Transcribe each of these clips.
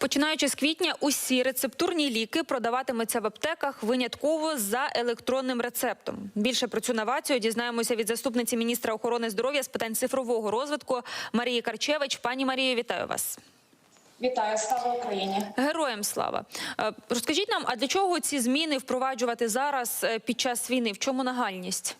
Починаючи з квітня, усі рецептурні ліки продаватимуться в аптеках винятково за електронним рецептом. Більше про цю новацію дізнаємося від заступниці міністра охорони здоров'я з питань цифрового розвитку Марії Карчевич. Пані Марію, вітаю вас. Вітаю, слава Україні. Героям слава. Е, Розкажіть нам, а для чого ці зміни впроваджувати зараз е, під час війни? В чому нагальність?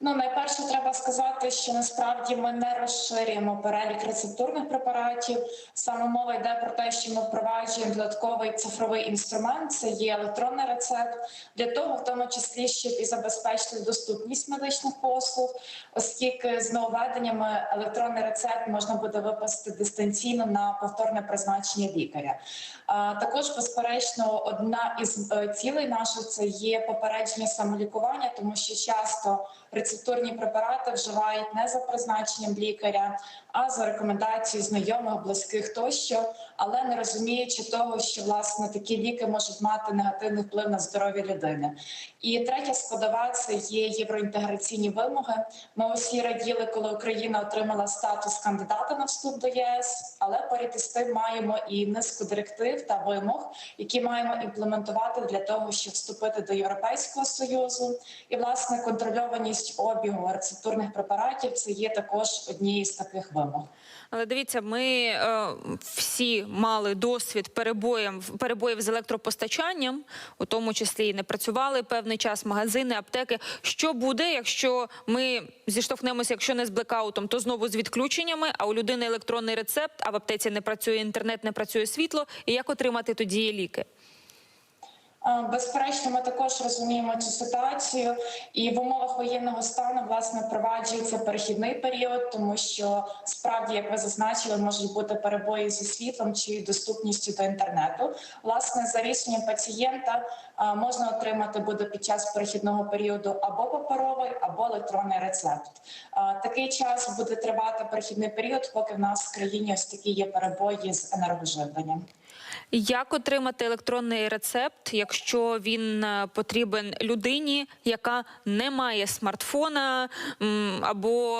Ну, найперше, треба сказати, що насправді ми не розширюємо перелік рецептурних препаратів. Саме мова йде про те, що ми впроваджуємо додатковий цифровий інструмент. Це є електронний рецепт для того, в тому числі, щоб і забезпечити доступність медичних послуг, оскільки з нововведеннями електронний рецепт можна буде виписати дистанційно на повторне призначення лікаря. А також, безперечно, одна із е, цілей наших це є попередження самолікування, тому що часто рецептурні препарати вживають не за призначенням лікаря, а за рекомендацією знайомих, близьких тощо, але не розуміючи того, що власне такі ліки можуть мати негативний вплив на здоров'я людини. І третя складова це є євроінтеграційні вимоги. Ми усі раділи, коли Україна отримала статус кандидата на вступ до ЄС, але поряд із тим маємо і низку директив та вимог, які маємо імплементувати для того, щоб вступити до Європейського союзу. І власне контрольованість обігу рецептурних препаратів це є також однією з таких вимог. Але дивіться, ми е, всі мали досвід перебоїв, перебоїв з електропостачанням, у тому числі і не працювали певний час магазини, аптеки. Що буде, якщо ми зіштовхнемося, якщо не з блекаутом, то знову з відключеннями, а у людини електронний рецепт, а в аптеці не працює інтернет, не працює світло. І як отримати тоді ліки? Е, Безперечно, ми також розуміємо цю ситуацію, і в умовах воєнного стану власне впроваджується перехідний період, тому що справді, як ви зазначили, можуть бути перебої зі світлом чи доступністю до інтернету. Власне, за рішенням пацієнта е, можна отримати буде під час перехідного періоду або паперовий, або електронний рецепт. Е, Такий час буде тривати перехідний період, поки в нас в країні ось такі є перебої з енергоживленням. Як отримати електронний рецепт, якщо він е, потрібен людині, яка не має смартфона або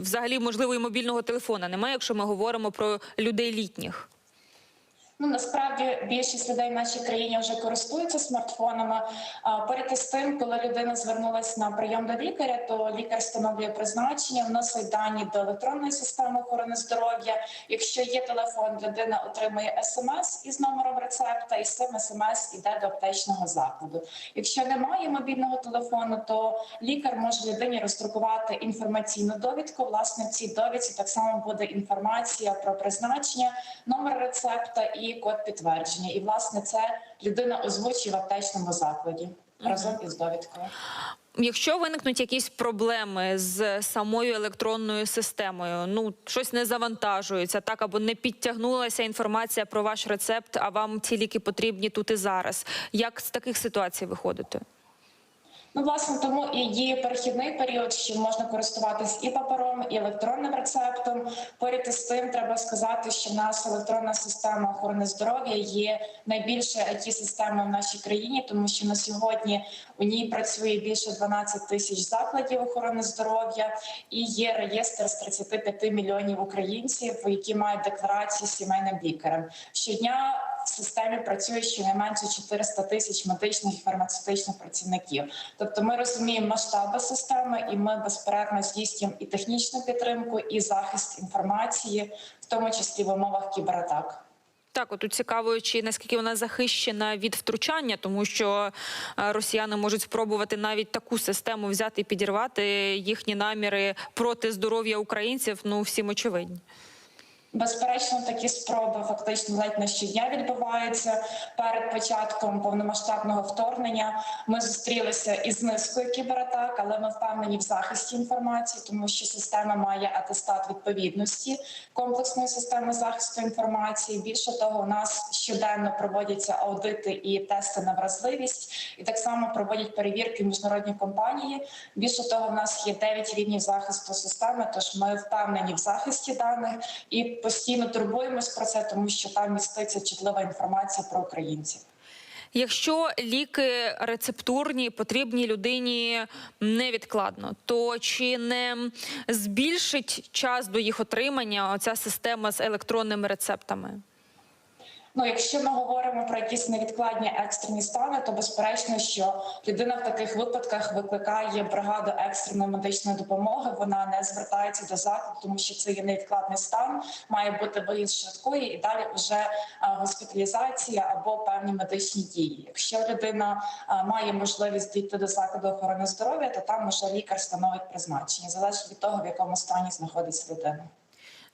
взагалі можливо і мобільного телефона немає, якщо ми говоримо про людей літніх? Ну насправді більшість людей в нашій країні вже користуються смартфонами. Поряд із тим, коли людина звернулася на прийом до лікаря, то лікар встановлює призначення, вносить дані до електронної системи охорони здоров'я. Якщо є телефон, людина отримує смс із номером рецепта, і з цим смс іде до аптечного закладу. Якщо немає мобільного телефону, то лікар може людині роздрукувати інформаційну довідку. Власне, в цій довідці так само буде інформація про призначення, номер рецепта і код підтвердження. І власне це людина озвучує в аптечному закладі разом із довідкою. Якщо виникнуть якісь проблеми з самою електронною системою, ну щось не завантажується, так або не підтягнулася інформація про ваш рецепт, а вам ці ліки потрібні тут і зараз. Як з таких ситуацій виходити? Ну, власне, тому і є перехідний період, що можна користуватись і папером, і електронним рецептом. Поряд із тим, треба сказати, що в нас електронна система охорони здоров'я є найбільшою it системою в нашій країні, тому що на сьогодні у ній працює більше 12 тисяч закладів охорони здоров'я і є реєстр з 35 мільйонів українців, які мають декларації сімейним лікарем. Щодня в системі працює щонайменше 400 тисяч медичних і фармацевтичних працівників. Тобто, ми розуміємо масштаби системи, і ми безперервно здійснюємо і технічну підтримку, і захист інформації, в тому числі в умовах кібератак. Так, от тут цікаво, чи наскільки вона захищена від втручання, тому що е, росіяни можуть спробувати навіть таку систему взяти і підірвати їхні наміри проти здоров'я українців. Ну всім очевидні. Безперечно, такі спроби фактично ледь не щодня відбуваються. Перед початком повномасштабного вторгнення ми зустрілися із низкою кібератак, але ми впевнені в захисті інформації, тому що система має атестат відповідності комплексної системи захисту інформації. Більше того, у нас щоденно проводяться аудити і тести на вразливість, і так само проводять перевірки міжнародні компанії. Більше того, у нас є 9 рівнів захисту системи. Тож ми впевнені в захисті даних і постійно турбуємось про це, тому що там міститься чутлива інформація про українців. Якщо ліки рецептурні потрібні людині невідкладно, то чи не збільшить час до їх отримання оця система з електронними рецептами? Ну, якщо ми говоримо про якісь невідкладні екстрені стани, то безперечно, що людина в таких випадках викликає бригаду екстреної медичної допомоги. Вона не звертається до закладу, тому що це є невідкладний стан. Має бути виїзд швидкої і далі вже госпіталізація або певні медичні дії. Якщо людина має можливість дійти до закладу охорони здоров'я, то там вже лікар встановить призначення, залежить від того, в якому стані знаходиться людина.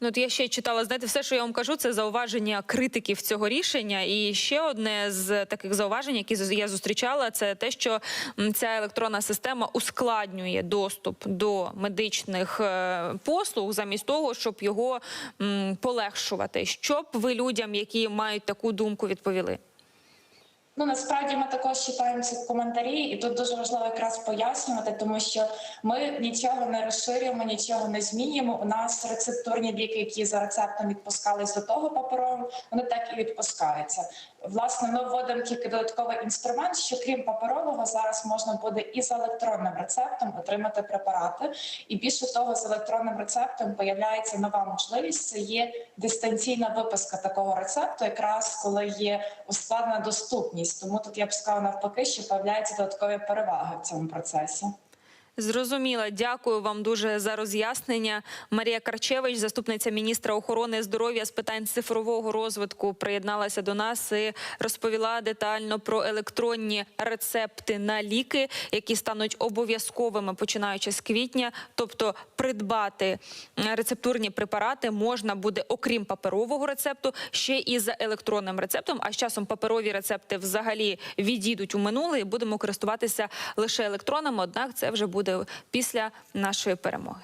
Ну, от я ще читала, знаєте, все, що я вам кажу, це зауваження критиків цього рішення. І ще одне з таких зауважень, які я зустрічала, це те, що ця електронна система ускладнює доступ до медичних е, послуг, замість того, щоб його полегшувати. Що б ви людям, які мають таку думку, відповіли? Ну насправді ми також читаємо ці коментарі, і тут дуже важливо якраз пояснювати, тому що ми нічого не розширюємо, нічого не змінюємо. У нас рецептурні ліки, які за рецептом відпускались до того паперовим, вони так і відпускаються. Власне, ми вводимо тільки додатковий інструмент, що крім паперового, зараз можна буде і за електронним рецептом отримати препарати. І більше того, з електронним рецептом появляється нова можливість. Це є дистанційна виписка такого рецепту, якраз коли є ускладнена доступність. Тому тут я б сказала навпаки, що появляються додаткові переваги в цьому процесі. Зрозуміла. Дякую вам дуже за роз'яснення. Марія Карчевич, заступниця міністра охорони здоров'я з питань цифрового розвитку, приєдналася до нас і розповіла детально про електронні рецепти на ліки, які стануть обов'язковими починаючи з квітня. Тобто, придбати рецептурні препарати можна буде, окрім паперового рецепту, ще і за електронним рецептом. А з часом паперові рецепти взагалі відійдуть у минуле і будемо користуватися лише електронами. Однак це вже буде після нашої перемоги.